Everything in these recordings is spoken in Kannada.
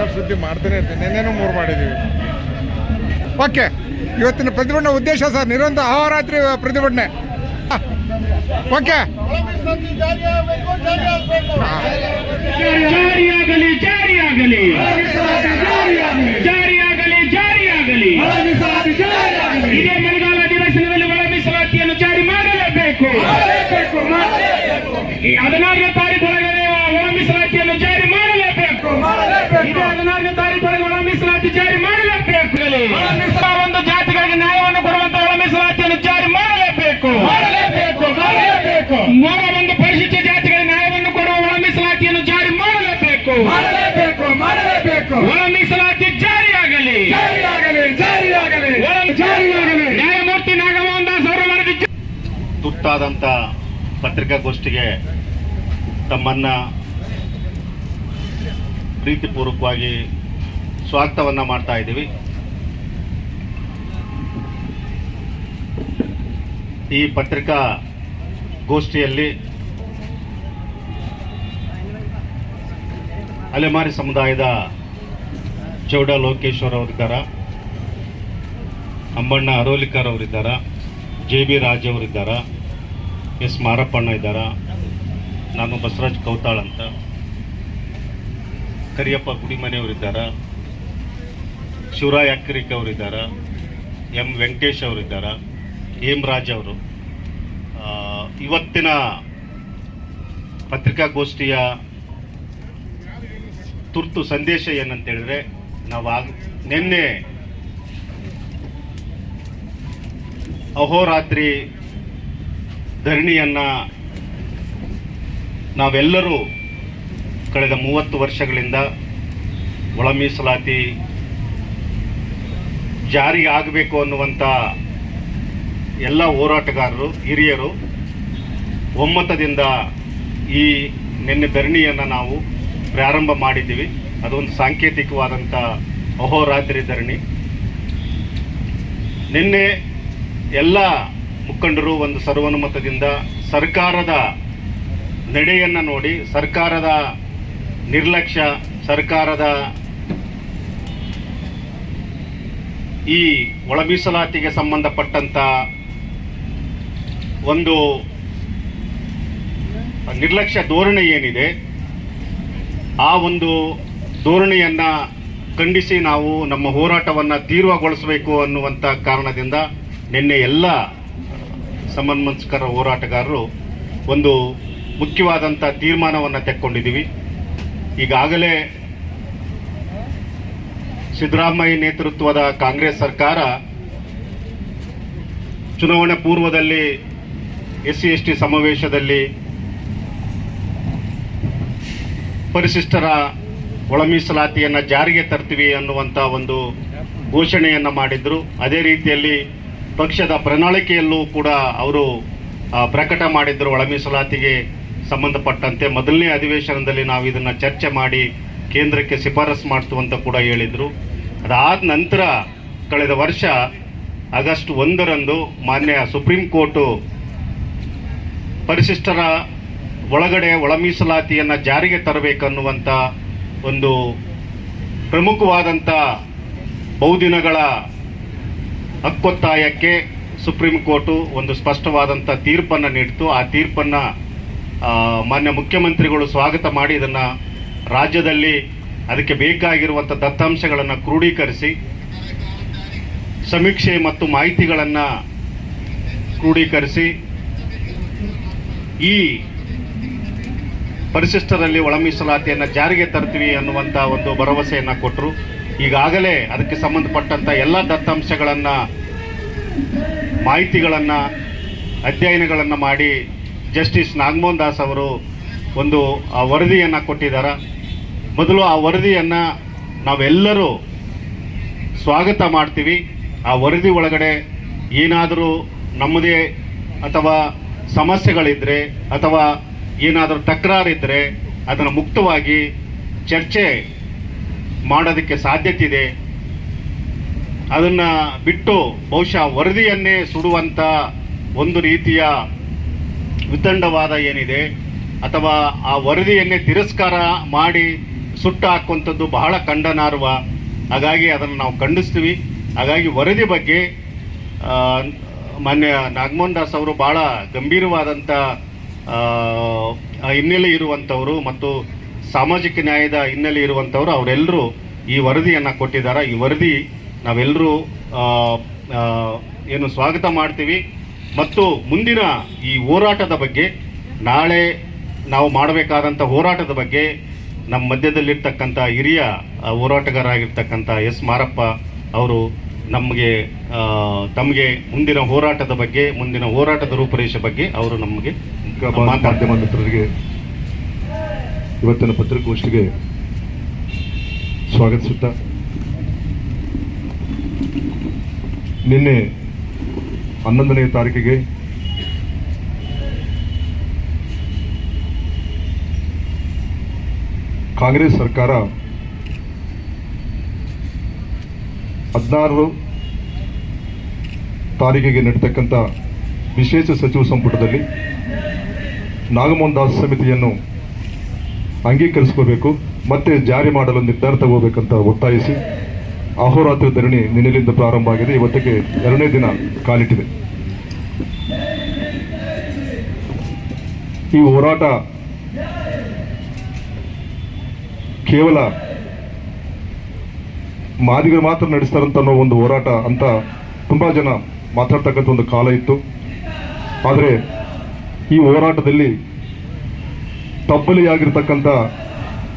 ಲೋಕಲ್ ಸುದ್ದಿ ಮಾಡ್ತಾನೆ ಇರ್ತೀನಿ. ನಿನ್ನೆನೂ ಮೂರು ಮಾಡಿದ್ದೀವಿ ಓಕೆ ಇವತ್ತಿನ ಪ್ರತಿಭಟನೆ ಉದ್ದೇಶ ಸರ್, ನಿರಂತರ ಅಹೋರಾತ್ರಿ ಪ್ರತಿಭಟನೆ. ಓಕೆ ಜಾರಿಯಾಗಲಿ ಹದಿನಾರನೇ ತಾರೀಕು ಒಳಗಡೆ ಒಳ ಮೀಸಲಾತಿಯನ್ನು ಜಾರಿ ಮಾಡಲೇಬೇಕು ಇದೇ ಹದಿನಾರನೇ ತಾರೀಕು ಒಳಗೆ ಒಳ ಮೀಸಲಾತಿ ಜಾರಿ ಮಾಡಲೇಬೇಕು. ಒಂದು ಜಾತಿಗಳಿಗೆ ನ್ಯಾಯವನ್ನು ಕೊಡುವಂತಹ ಒಳ ಮೀಸಲಾತಿಯನ್ನು ಜಾರಿ ಮಾಡಲೇಬೇಕು ಮೂರ ಒಂದು ಪರಿಶಿಷ್ಟ ಜಾತಿಗಳಿಗೆ ನ್ಯಾಯವನ್ನು ಕೊಡುವ ಒಳ ಮೀಸಲಾತಿಯನ್ನು ಜಾರಿ ಮಾಡಲೇಬೇಕು. ಮಾಡಲೇಬೇಕು ಮಾಡಲೇಬೇಕು. ಒಳ ಮೀಸಲಾತಿ ಜಾರಿಯಾಗಲಿ ಜಾರಿಯಾಗಲಿ. ಜಾರಿಯಾಗಲಿ. ನ್ಯಾಯಮೂರ್ತಿ ನಾಗಮೋಹನ್ ದಾಸ್ ಅವರು ವರದಿ ತುತ್ತಾದಂತ ಪತ್ರಿಕಾಗೋಷ್ಠಿಗೆ ತಮ್ಮನ್ನ ಪ್ರೀತಿಪೂರ್ವಕವಾಗಿ ಸ್ವಾಗತವನ್ನ ಮಾಡ್ತಾ ಇದ್ದೀವಿ. ಈ ಪತ್ರಿಕಾ ಗೋಷ್ಠಿಯಲ್ಲಿ ಅಲೆಮಾರಿ ಸಮುದಾಯದ ಚೌಡ ಲೋಕೇಶ್ವರ್ ಅವರಿದ್ದಾರ ಅಂಬಣ್ಣ ಅರೋಲಿಕರ್ ಅವರಿದ್ದಾರ. ಜೆ ಬಿ ರಾಜ್ ಅವರಿದ್ದಾರ. ಎಸ್ ಮಾರಪ್ಪಣ್ಣ ಇದ್ದಾರ. ನಾನು ಬಸವರಾಜ್ ಕೌತಾಳ್ ಅಂತ. ಕರಿಯಪ್ಪ ಗುಡಿಮನೆಯವರಿದ್ದಾರ ಶಿವರಾಯ್ ಅಕ್ರಿಕ್ ಅವರಿದ್ದಾರ, ಎಂ ವೆಂಕಟೇಶ್ ಅವರಿದ್ದಾರ ಎಂ ರಾಜ್ ಅವರು. ಇವತ್ತಿನ ಪತ್ರಿಕಾಗೋಷ್ಠಿಯ ತುರ್ತು ಸಂದೇಶ ಏನಂತ ಹೇಳಿದ್ರೆ ನಾವು ಆಗ ನಿನ್ನೆ ಅಹೋರಾತ್ರಿ ಧರಣಿಯನ್ನ ನಾವೆಲ್ಲರೂ ಕಳೆದ ಮೂವತ್ತು ವರ್ಷಗಳಿಂದ ಒಳ ಮೀಸಲಾತಿ ಜಾರಿಗೆ ಆಗಬೇಕು ಅನ್ನುವಂಥ ಎಲ್ಲ ಹೋರಾಟಗಾರರು, ಹಿರಿಯರು, ಒಮ್ಮತದಿಂದ ಈ ನಿನ್ನೆ ಧರಣಿಯನ್ನು ನಾವು ಪ್ರಾರಂಭ ಮಾಡಿದ್ದೀವಿ. ಅದೊಂದು ಸಾಂಕೇತಿಕವಾದಂಥ ಅಹೋರಾತ್ರಿ ಧರಣಿ. ನಿನ್ನೆ ಎಲ್ಲ ಮುಖಂಡರು ಒಂದು ಸರ್ವಾನುಮತದಿಂದ ಸರ್ಕಾರದ ನಡೆಯನ್ನು ನೋಡಿ, ಸರ್ಕಾರದ ನಿರ್ಲಕ್ಷ್ಯ, ಸರ್ಕಾರದ ಈ ಒಳ ಮೀಸಲಾತಿಗೆ ಸಂಬಂಧಪಟ್ಟಂತ ಒಂದು ನಿರ್ಲಕ್ಷ್ಯ ಧೋರಣೆ ಏನಿದೆ, ಆ ಒಂದು ಧೋರಣೆಯನ್ನು ಖಂಡಿಸಿ ನಾವು ನಮ್ಮ ಹೋರಾಟವನ್ನು ತೀವ್ರಗೊಳಿಸಬೇಕು ಅನ್ನುವಂಥ ಕಾರಣದಿಂದ ನಿನ್ನೆ ಎಲ್ಲ ಸಮನ್ಮಸ್ಕರ ಹೋರಾಟಗಾರರು ಒಂದು ಮುಖ್ಯವಾದಂಥ ತೀರ್ಮಾನವನ್ನು ತೆಕ್ಕೊಂಡಿದ್ದೀವಿ. ಈಗಾಗಲೇ ಸಿದ್ದರಾಮಯ್ಯ ನೇತೃತ್ವದ ಕಾಂಗ್ರೆಸ್ ಸರ್ಕಾರ ಚುನಾವಣೆ ಪೂರ್ವದಲ್ಲಿ ಎಸ್ ಸಿ ಎಸ್ ಟಿ ಸಮಾವೇಶದಲ್ಲಿ ಪರಿಶಿಷ್ಟರ ಒಳ ಮೀಸಲಾತಿಯನ್ನು ಜಾರಿಗೆ ತರ್ತೀವಿ ಅನ್ನುವಂಥ ಒಂದು ಘೋಷಣೆಯನ್ನು ಮಾಡಿದ್ರು. ಅದೇ ರೀತಿಯಲ್ಲಿ ಪಕ್ಷದ ಪ್ರಣಾಳಿಕೆಯಲ್ಲೂ ಕೂಡ ಅವರು ಪ್ರಕಟ ಮಾಡಿದ್ದರು ಒಳ ಮೀಸಲಾತಿಗೆ ಸಂಬಂಧಪಟ್ಟಂತೆ. ಮೊದಲನೇ ಅಧಿವೇಶನದಲ್ಲಿ ನಾವು ಇದನ್ನು ಚರ್ಚೆ ಮಾಡಿ ಕೇಂದ್ರಕ್ಕೆ ಶಿಫಾರಸು ಮಾಡ್ತು ಅಂತ ಕೂಡ ಹೇಳಿದರು. ಅದಾದ ನಂತರ ಕಳೆದ ವರ್ಷ ಆಗಸ್ಟ್ ಒಂದರಂದು ಮಾನ್ಯ ಸುಪ್ರೀಂ ಕೋರ್ಟು ಪರಿಶಿಷ್ಟರ ಒಳಗಡೆ ಒಳ ಮೀಸಲಾತಿಯನ್ನು ಜಾರಿಗೆ ತರಬೇಕನ್ನುವಂಥ ಒಂದು ಪ್ರಮುಖವಾದಂಥ ಬಹುದಿನಗಳ ಹಕ್ಕೊತ್ತಾಯಕ್ಕೆ ಸುಪ್ರೀಂ ಕೋರ್ಟು ಒಂದು ಸ್ಪಷ್ಟವಾದಂಥ ತೀರ್ಪನ್ನು ನೀಡಿತು. ಆ ತೀರ್ಪನ್ನು ಮಾನ್ಯ ಮುಖ್ಯಮಂತ್ರಿಗಳು ಸ್ವಾಗತ ಮಾಡಿ ಇದನ್ನು ರಾಜ್ಯದಲ್ಲಿ ಅದಕ್ಕೆ ಬೇಕಾಗಿರುವಂಥ ದತ್ತಾಂಶಗಳನ್ನು ಕ್ರೋಢೀಕರಿಸಿ ಸಮೀಕ್ಷೆ ಮತ್ತು ಮಾಹಿತಿಗಳನ್ನು ಕ್ರೋಢೀಕರಿಸಿ ಈ ಪರಿಶಿಷ್ಟರಲ್ಲಿ ಒಳ ಮೀಸಲಾತಿಯನ್ನು ಜಾರಿಗೆ ತರ್ತೀವಿ ಅನ್ನುವಂಥ ಒಂದು ಭರವಸೆಯನ್ನು ಕೊಟ್ಟರು ಈಗಾಗಲೇ ಅದಕ್ಕೆ ಸಂಬಂಧಪಟ್ಟಂಥ ಎಲ್ಲ ದತ್ತಾಂಶಗಳನ್ನು, ಮಾಹಿತಿಗಳನ್ನು, ಅಧ್ಯಯನಗಳನ್ನು ಮಾಡಿ ಜಸ್ಟಿಸ್ ನಾಗಮೋಹನ್ ದಾಸ್ ಅವರು ಒಂದು ವರದಿಯನ್ನು ಕೊಟ್ಟಿದ್ದಾರೆ ಮೊದಲು ಆ ವರದಿಯನ್ನು ನಾವೆಲ್ಲರೂ ಸ್ವಾಗತ ಮಾಡ್ತೀವಿ. ಆ ವರದಿ ಒಳಗಡೆ ಏನಾದರೂ ನಮ್ಮದೇ ಅಥವಾ ಸಮಸ್ಯೆಗಳಿದ್ದರೆ ಅಥವಾ ಏನಾದರೂ ತಕರಾರಿದ್ದರೆ ಅದನ್ನು ಮುಕ್ತವಾಗಿ ಚರ್ಚೆ ಮಾಡೋದಕ್ಕೆ ಸಾಧ್ಯತೆ ಇದೆ ಅದನ್ನು ಬಿಟ್ಟು ಬಹುಶಃ ವರದಿಯನ್ನೇ ಸುಡುವಂಥ ಒಂದು ರೀತಿಯ ವಿತಂಡವಾದ ಏನಿದೆ ಅಥವಾ ಆ ವರದಿಯನ್ನೇ ತಿರಸ್ಕಾರ ಮಾಡಿ ಸುಟ್ಟು ಹಾಕುವಂಥದ್ದು ಬಹಳ ಖಂಡನಾರ್ಹ ಹಾಗಾಗಿ ಅದನ್ನು ನಾವು ಖಂಡಿಸ್ತೀವಿ. ಹಾಗಾಗಿ ವರದಿ ಬಗ್ಗೆ ಮಾನ್ಯ ನಾಗಮೋಹನ್ ದಾಸ್ ಅವರು ಬಹಳ ಗಂಭೀರವಾದಂಥ ಹಿನ್ನೆಲೆ ಇರುವಂಥವರು ಮತ್ತು ಸಾಮಾಜಿಕ ನ್ಯಾಯದ ಹಿನ್ನೆಲೆ ಇರುವಂಥವರು ಅವರೆಲ್ಲರೂ ಈ ವರದಿಯನ್ನು ಕೊಟ್ಟಿದ್ದಾರೆ. ಈ ವರದಿ ನಾವೆಲ್ಲರೂ ಏನು ಸ್ವಾಗತ ಮಾಡ್ತೀವಿ. ಮತ್ತು ಮುಂದಿನ ಈ ಹೋರಾಟದ ಬಗ್ಗೆ, ನಾಳೆ ನಾವು ಮಾಡಬೇಕಾದಂಥ ಹೋರಾಟದ ಬಗ್ಗೆ ನಮ್ಮ ಮಧ್ಯದಲ್ಲಿರ್ತಕ್ಕಂಥ ಹಿರಿಯ ಹೋರಾಟಗಾರಾಗಿರ್ತಕ್ಕಂಥ ಹೋರಾಟಗಾರರಾಗಿರ್ತಕ್ಕಂಥ ಎಸ್ ಮಾರಪ್ಪ ಅವರು ನಮಗೆ ತಮಗೆ ಮುಂದಿನ ಹೋರಾಟದ ಬಗ್ಗೆ ಮುಂದಿನ ಹೋರಾಟದ ರೂಪರೇಷೆ ಬಗ್ಗೆ ಅವರು ನಮಗೆ ಮಾಧ್ಯಮ ಮಿತ್ರರಿಗೆ ಇವತ್ತಿನ ಪತ್ರಿಕಾಗೋಷ್ಠಿಗೆ ಸ್ವಾಗತಿಸುತ್ತಾ ನಿನ್ನೆ ಹನ್ನೊಂದನೇ ತಾರೀಕಿಗೆ ಕಾಂಗ್ರೆಸ್ ಸರ್ಕಾರ ಹದಿನಾರು ತಾರೀಕಿಗೆ ನಡೀತಕ್ಕಂಥ ವಿಶೇಷ ಸಚಿವ ಸಂಪುಟದಲ್ಲಿ ನಾಗಮೋಹನ್ ದಾಸ್ ಸಮಿತಿಯನ್ನು ಅಂಗೀಕರಿಸ್ಕೋಬೇಕು, ಮತ್ತೆ ಜಾರಿ ಮಾಡಲು ನಿರ್ಧಾರ ತಗೋಬೇಕಂತ ಒತ್ತಾಯಿಸಿ ಅಹೋರಾತ್ರಿ ಧರಣಿ ನಿನ್ನೆಲಿಂದ ಪ್ರಾರಂಭ ಆಗಿದೆ. ಇವತ್ತಿಗೆ ಎರಡನೇ ದಿನ ಕಾಲಿಟ್ಟಿದೆ. ಈ ಹೋರಾಟ ಕೇವಲ ಮಾದಿಗರು ಮಾತ್ರ ನಡೆಸ್ತಾರಂತ ಅನ್ನೋ ಒಂದು ಹೋರಾಟ ಅಂತ ತುಂಬ ಜನ ಮಾತಾಡ್ತಕ್ಕಂಥ ಒಂದು ಕಾಲ ಇತ್ತು. ಆದರೆ ಈ ಹೋರಾಟದಲ್ಲಿ ತಬ್ಬಲಿಯಾಗಿರ್ತಕ್ಕಂಥ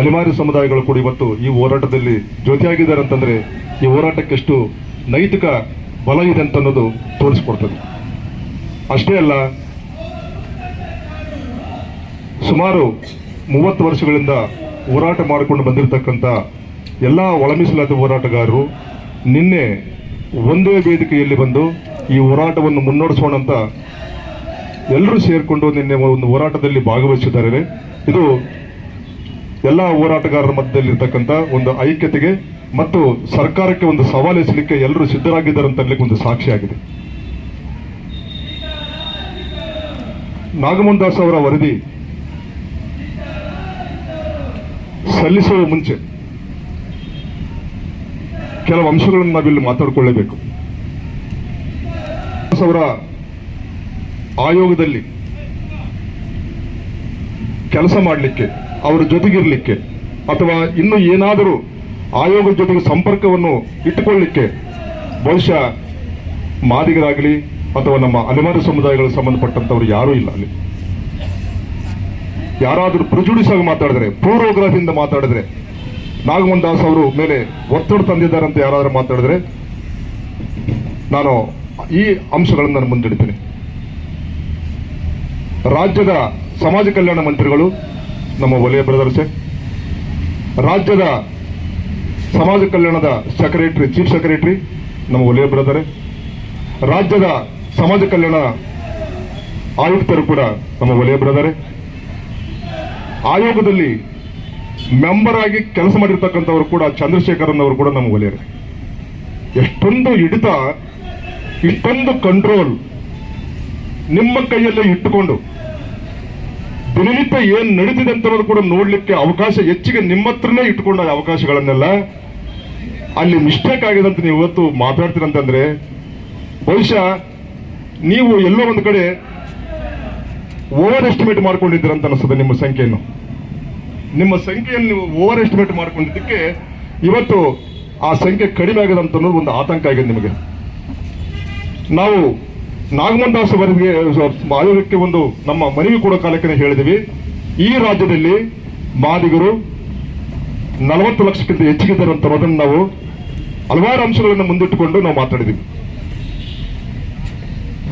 ಅಲೆಮಾರಿ ಸಮುದಾಯಗಳು ಕೂಡ ಇವತ್ತು ಈ ಹೋರಾಟದಲ್ಲಿ ಜೊತೆಯಾಗಿದ್ದಾರೆ ಅಂತಂದರೆ ಈ ಹೋರಾಟಕ್ಕೆ ಎಷ್ಟು ನೈತಿಕ ಬಲ ಇದೆ ಅಂತ ಅನ್ನೋದು ತೋರಿಸ್ಕೊಡ್ತದೆ. ಅಷ್ಟೇ ಅಲ್ಲ, ಸುಮಾರು ಮೂವತ್ತು ವರ್ಷಗಳಿಂದ ಹೋರಾಟ ಮಾಡಿಕೊಂಡು ಬಂದಿರತಕ್ಕಂಥ ಎಲ್ಲ ಒಳಮೀಸಲಾತಿ ಹೋರಾಟಗಾರರು ನಿನ್ನೆ ಒಂದೇ ವೇದಿಕೆಯಲ್ಲಿ ಬಂದು ಈ ಹೋರಾಟವನ್ನು ಮುನ್ನಡೆಸೋಣ ಅಂತ ಎಲ್ಲರೂ ಸೇರಿಕೊಂಡು ನಿನ್ನೆ ಒಂದು ಹೋರಾಟದಲ್ಲಿ ಭಾಗವಹಿಸಿದ್ದಾರೆ. ಇದು ಎಲ್ಲ ಹೋರಾಟಗಾರರ ಮಧ್ಯದಲ್ಲಿರ್ತಕ್ಕಂಥ ಒಂದು ಐಕ್ಯತೆಗೆ ಮತ್ತು ಸರ್ಕಾರಕ್ಕೆ ಒಂದು ಸವಾಲು ಎಸಲಿಕ್ಕೆ ಎಲ್ಲರೂ ಸಿದ್ಧರಾಗಿದ್ದಾರೆ ಅಂತ ಒಂದು ಸಾಕ್ಷಿಯಾಗಿದೆ ನಾಗಮೋಹನ್ ದಾಸ್ ಅವರ ವರದಿ ಸಲ್ಲಿಸುವ ಮುಂಚೆ ಕೆಲವು ಅಂಶಗಳನ್ನು ನಾವಿಲ್ಲಿ ಮಾತಾಡಿಕೊಳ್ಳಬೇಕು. ಅವರ ಆಯೋಗದಲ್ಲಿ ಕೆಲಸ ಮಾಡಲಿಕ್ಕೆ, ಅವರ ಜೊತೆಗಿರಲಿಕ್ಕೆ, ಅಥವಾ ಇನ್ನು ಏನಾದರೂ ಆಯೋಗದ ಜೊತೆಗೆ ಸಂಪರ್ಕವನ್ನು ಇಟ್ಟುಕೊಳ್ಳಿಕ್ಕೆ ಬಹುಶಃ ಮಾದಿಗರಾಗಲಿ ಅಥವಾ ನಮ್ಮ ಅಲೆಮಾರಿ ಸಮುದಾಯಗಳಿಗೆ ಸಂಬಂಧಪಟ್ಟಂತವರು ಯಾರೂ ಇಲ್ಲ ಅಲ್ಲಿ. ಯಾರಾದರೂ ಪ್ರಿಜುಡಿಸ್ ಆಗಿ ಮಾತಾಡಿದ್ರೆ, ಪೂರ್ವಗ್ರಹದಿಂದ ಮಾತಾಡಿದ್ರೆ ನಾಗಮೋಹನ್ ದಾಸ್ ಅವರು ಮೇಲೆ ಒತ್ತಡ ತಂದಿದ್ದಾರೆ ಅಂತ ಯಾರಾದರೂ ಮಾತಾಡಿದ್ರೆ, ನಾನು ಈ ಅಂಶಗಳನ್ನು ನಾನು ಮುಂದಿಡ್ತೀನಿ. ರಾಜ್ಯದ ಸಮಾಜ ಕಲ್ಯಾಣ ಮಂತ್ರಿಗಳು, ನಮ್ಮ ವಲಯ ಬ್ರದರ್ಸೆ, ರಾಜ್ಯದ ಸಮಾಜ ಕಲ್ಯಾಣದ ಸೆಕ್ರೆಟರಿ, ಚೀಫ್ ಸೆಕ್ರೆಟರಿ, ನಮ್ಮ ವಲಯ ಬ್ರದರೇ, ರಾಜ್ಯದ ಸಮಾಜ ಕಲ್ಯಾಣ ಆಯುಕ್ತರು ಕೂಡ ನಮ್ಮ ವಲಯ ಬ್ರದರೇ. ಆಯೋಗದಲ್ಲಿ ಮೆಂಬರ್ ಆಗಿ ಕೆಲಸ ಮಾಡಿರ್ತಕ್ಕಂಥವ್ರು ಕೂಡ ಚಂದ್ರಶೇಖರನ್ ಅವರು ಕೂಡ ನಮ್ಗೆ ಒಲೆಯರು ಎಷ್ಟೊಂದು ಹಿಡಿತ, ಇಷ್ಟೊಂದು ಕಂಟ್ರೋಲ್ ನಿಮ್ಮ ಕೈಯಲ್ಲೇ ಇಟ್ಟುಕೊಂಡು ದಿನನಿತ್ಯ ಏನ್ ನಡೀತಿದೆ ಅಂತ ಕೂಡ ನೋಡ್ಲಿಕ್ಕೆ ಅವಕಾಶ ಹೆಚ್ಚಿಗೆ ನಿಮ್ಮ ಹತ್ರನೇ ಇಟ್ಕೊಂಡ ಅವಕಾಶಗಳನ್ನೆಲ್ಲ ಅಲ್ಲಿ ಮಿಸ್ಟೇಕ್ ಆಗಿದೆ ಅಂತ ನೀವು ಇವತ್ತು ಮಾತಾಡ್ತೀರಂತಂದ್ರೆ ಬಹುಶಃ ನೀವು ಎಲ್ಲೋ ಒಂದು ಕಡೆ ಓವರ್ ಎಸ್ಟಿಮೇಟ್ ಮಾಡ್ಕೊಂಡಿದ್ದೀರ ಅಂತ ಅನಿಸ್ತದೆ ನಿಮ್ಮ ಸಂಖ್ಯೆಯನ್ನು. ನಿಮ್ಮ ಸಂಖ್ಯೆಯನ್ನು ನೀವು ಓವರ್ ಎಸ್ಟಿಮೇಟ್ ಮಾಡ್ಕೊಂಡಿದ್ದಕ್ಕೆ ಇವತ್ತು ಆ ಸಂಖ್ಯೆ ಕಡಿಮೆ ಆಗಿದೆ ಅಂತ ಅನ್ನೋದು ಒಂದು ಆತಂಕ ಆಗಿದೆ ನಿಮಗೆ. ನಾವು ನಾಗಮೋಹನ್ ದಾಸ್ ಆಯೋಗಕ್ಕೆ ಒಂದು ನಮ್ಮ ಮನವಿ ಕೂಡ ಕಾಲಕ್ಕೆ ಹೇಳಿದ್ವಿ ಈ ರಾಜ್ಯದಲ್ಲಿ ಮಾದಿಗರು ನಲವತ್ತು ಲಕ್ಷಕ್ಕಿಂತ ಹೆಚ್ಚಿಗಿದ್ದಾರೆ ಅಂತ ಅನ್ನೋದನ್ನು ನಾವು ಹಲವಾರು ಅಂಶಗಳನ್ನು ಮುಂದಿಟ್ಟುಕೊಂಡು ನಾವು ಮಾತಾಡಿದ್ದೀವಿ.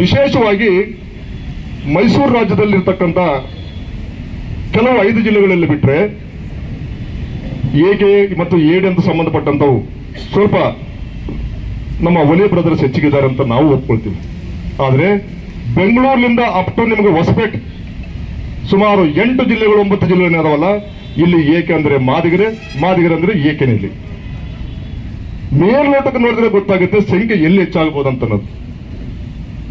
ವಿಶೇಷವಾಗಿ ಮೈಸೂರು ರಾಜ್ಯದಲ್ಲಿರ್ತಕ್ಕಂಥ ಕೆಲವು ಐದು ಜಿಲ್ಲೆಗಳಲ್ಲಿ ಬಿಟ್ಟರೆ ಎಗೆ ಮತ್ತು ಏಡೆ ಅಂತ ಸಂಬಂಧಪಟ್ಟಂತವು ಸ್ವಲ್ಪ ನಮ್ಮ ಒಲೆ ಬ್ರದರ್ಸ್ ಹೆಚ್ಚಿಗಿದ್ದಾರೆ ಅಂತ ನಾವು ಒಪ್ಕೊಳ್ತೀವಿ. ಆದರೆ ಬೆಂಗಳೂರಿನಿಂದ ಅಪ್ ಟು ನಿಮಗೆ ಹೊಸಪೇಟೆ ಸುಮಾರು ಎಂಟು ಜಿಲ್ಲೆಗಳು ಒಂಬತ್ತು ಜಿಲ್ಲೆಗಳನ್ನ ಇದಾವಲ್ಲ, ಇಲ್ಲಿ ಏಕೆ ಅಂದರೆ ಮಾದಿಗರೆ ಮಾದಿಗರೆ ಅಂದರೆ ಏಕೆನೆ ಇಲ್ಲಿ. ಮೇಲ್ನೋಟಕ್ಕೆ ನೋಡಿದ್ರೆ ಗೊತ್ತಾಗುತ್ತೆ ಸಂಖ್ಯೆ ಎಲ್ಲಿ ಹೆಚ್ಚಾಗಬಹುದು ಅಂತ ಅನ್ನೋದು.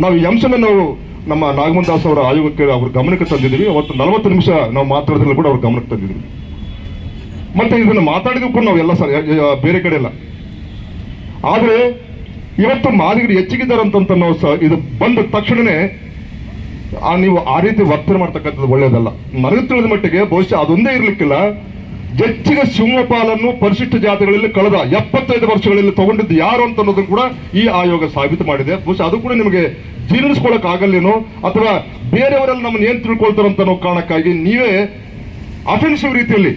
ನಾವು ಈ ಅಂಶನ ನಾವು ನಮ್ಮ ನಾಗಮನ್ ದಾಸ್ ಅವರ ಆಯೋಗಕ್ಕೆ ಅವ್ರ ಗಮನಕ್ಕೆ ತಂದಿದ್ದೀವಿ. ಅವತ್ತು ನಲವತ್ತು ನಿಮಿಷ ನಾವು ಮಾತಾಡೋದ್ರಲ್ಲಿ ಕೂಡ ಅವ್ರ ಗಮನಕ್ಕೆ ತಂದಿದ್ದೀವಿ. ಮತ್ತೆ ಇದನ್ನು ಮಾತಾಡಿದ್ರು ಕೂಡ ನಾವು ಎಲ್ಲ ಸರ್ ಬೇರೆ ಕಡೆ ಎಲ್ಲ ಆದರೆ ಇವತ್ತು ಮಾದಿಗರು ಹೆಚ್ಚಿಗಿದ್ದಾರೆ ಅಂತಂತ ನಾವು ಸ, ಇದು ಬಂದ ತಕ್ಷಣನೇ ಆ, ನೀವು ಆ ರೀತಿ ವರ್ತನೆ ಮಾಡ್ತಕ್ಕಂಥದ್ದು ಒಳ್ಳೇದಲ್ಲ. ನನಗೆ ತಿಳಿದ ಮಟ್ಟಿಗೆ ಬಹುಶಃ ಅದೊಂದೇ ಇರ್ಲಿಕ್ಕಿಲ್ಲ. ಹೆಚ್ಚಿಗೆ ಸಿಂಹಪಾಲನ್ನು ಪರಿಶಿಷ್ಟ ಜಾತಿಗಳಲ್ಲಿ ಕಳೆದ ಎಪ್ಪತ್ತೈದು ವರ್ಷಗಳಲ್ಲಿ ತಗೊಂಡಿದ್ದು ಯಾರು ಅಂತ ಅನ್ನೋದನ್ನು ಕೂಡ ಈ ಆಯೋಗ ಸಾಬೀತು ಮಾಡಿದೆ. ಬಹುಶಃ ಅದು ಕೂಡ ನಿಮಗೆ ಜೀರ್ಣಿಸ್ಕೊಳಕ್ ಆಗಲ್ಲೇನೋ ಅಥವಾ ಬೇರೆಯವರಲ್ಲಿ ನಮ್ಮ ಏನ್ ತಿಳ್ಕೊಳ್ತಾರೆ ಕಾರಣಕ್ಕಾಗಿ ನೀವೇ ಅಫೆನ್ಸಿವ್ ರೀತಿಯಲ್ಲಿ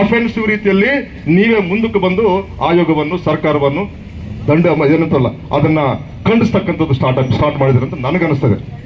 ಅಫೆನ್ಸಿವ್ ರೀತಿಯಲ್ಲಿ ನೀವೇ ಮುಂದಕ್ಕೆ ಬಂದು ಆಯೋಗವನ್ನು, ಸರ್ಕಾರವನ್ನು ದಂಡ, ಏನಂತಲ್ಲ, ಅದನ್ನ ಖಂಡಿಸ್ತಕ್ಕಂಥದ್ದು ಸ್ಟಾರ್ಟ್ ಸ್ಟಾರ್ಟ್ ಮಾಡಿದ್ರೆ ಅಂತ ನನಗನ್ನಿಸ್ತದೆ.